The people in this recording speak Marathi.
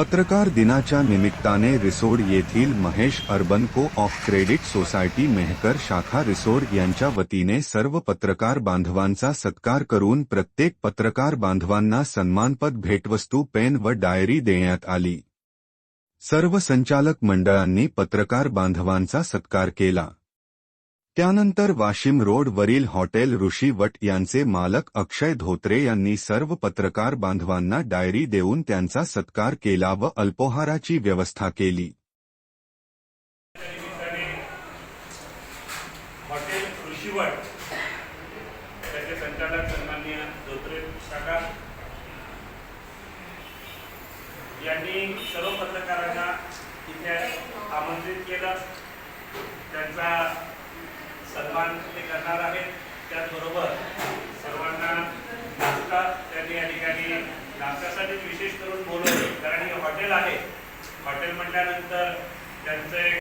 पत्रकार दिनाच्या निमित्ताने रिसोड येथील Mahesh urban co op credit society Mehkar शाखा रिसोड यांच्या वतीने सर्व पत्रकार बांधवांचा सत्कार करून प्रत्येक पत्रकार बांधवांना सन्मानपद भेटवस्तू पेन व डायरी देण्यात आली. सर्व संचालक मंडळांनी पत्रकार बांधवांचा सत्कार केला. त्यानंतर वाशिम रोड वरील हॉटेल ऋषी वट यांचे मालक अक्षय धोत्रे यांनी सर्व पत्रकार बांधवांना डायरी देऊन त्यांचा सत्कार केला व अल्पोहाराची व्यवस्था केली. हॉटेल ऋषीवट त्याचे संचालक सन्माननीय धोत्रे काका. यांनी सर्व पत्रकारांना इथे आमंत्रित केलं. त्यांचा नाश्त्यासाठी विशेष करून बोलवले. कारण हे हॉटेल आहे. हॉटेल म्हटल्यानंतर त्यांचं एक